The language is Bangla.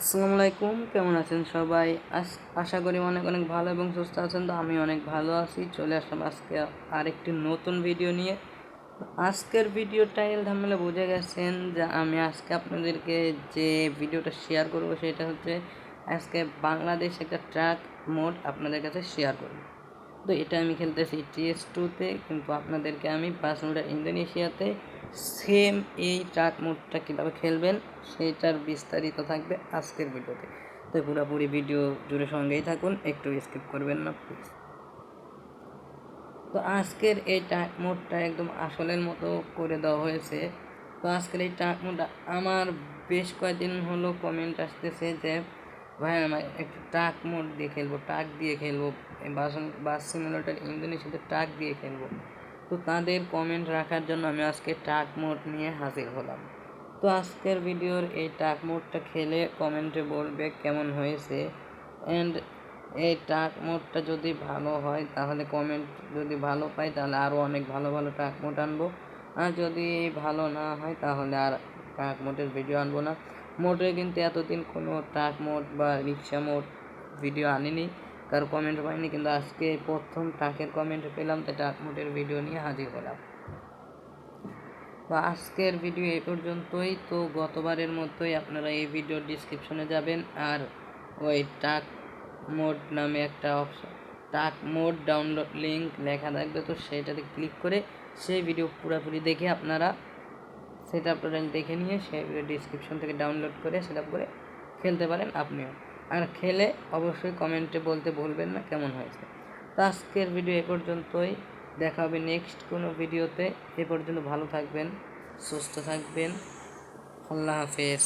আসসালামু আলাইকুম, কেমন আছেন সবাই? আশা করি অনেক অনেক ভালো এবং সুস্থ আছেন, তো আমি অনেক ভালো আছি। চলে আসলাম আজকে আরেকটি নতুন ভিডিও নিয়ে। আজকের ভিডিও টাইল ঝামেলা বুঝে গেছেন যে আমি আজকে আপনাদেরকে যে ভিডিওটা শেয়ার করব সেটা হচ্ছে আজকে বাংলাদেশ একটা ট্রাক মোড আপনাদের কাছে শেয়ার করব। তো এটা আমি খেলতেছি টিএস টুতে কিন্তু আপনাদেরকে আমি পাঁচ মিটার ইন্দোনেশিয়াতে সেম এই ট্রাক মোডটা কীভাবে খেলবেন সেইটার বিস্তারিত থাকবে আজকের ভিডিওতে। তো পুরোপুরি ভিডিও জুড়ে সঙ্গেই থাকুন, একটু স্কিপ করবেন না প্লিজ তো আজকের এই ট্রাক মোডটা একদম আসলের মতো করে দেওয়া হয়েছে। তো আজকের এই ট্রাক মোডটা আমার বেশ কয়েকদিন হলো কমেন্ট আসতেছে যে, ভাই, আমার একটু ট্রাক মোড দিয়ে খেলব, ট্রাক দিয়ে খেলব, বাস বাস সিমুলেটার ইন্দোনেশিয়াতে ট্রাক দিয়ে খেলব। তো তাদের কমেন্ট রাখার জন্য আমি আজকে টাক মোড নিয়ে হাজির হলাম। তো আজকের ভিডিওর এই টাক মোডটা খেলে কমেন্টে বলবে কেমন হয়েছে। অ্যান্ড এই টাক মোডটা যদি ভালো হয়, তাহলে কমেন্ট যদি ভালো পাই, তাহলে আরও অনেক ভালো ভালো টাক মোড আনব। আর যদি ভালো না হয়, তাহলে আর টাক মোডের ভিডিও আনব না। মোটে কিন্তু এতদিন কোনো টাক মোড বা রিক্সা মোড ভিডিও আনিনি। কারও কমেন্ট পাইনি, কিন্তু আজকে প্রথম ট্রাকের কমেন্ট পেলাম তো মোডের ভিডিও নিয়ে হাজির হলাম। তো আজকের ভিডিও এ পর্যন্তই, তো গতবারের মতোই আপনারা এই ভিডিওর ডিসক্রিপশনে যাবেন, আর ওই টাক মোড নামে একটা অপশন টাক মোড ডাউনলোড লিঙ্ক লেখা থাকবে, তো সেইটাতে ক্লিক করে সেই ভিডিও পুরোপুরি দেখে আপনারা সেটা আপনারা দেখে নিয়ে সেই ভিডিও ডিসক্রিপশন থেকে ডাউনলোড করে সেটা করে খেলতে পারেন আপনিও। আর খেলে অবশ্যই কমেন্টে বলতে ভুলবেন না কেমন হয়েছে। তো আজকের ভিডিও এ পর্যন্তই। দেখা হবে নেক্সট কোনো ভিডিওতে। এ পর্যন্ত ভালো থাকবেন, সুস্থ থাকবেন। আল্লাহ হাফেজ।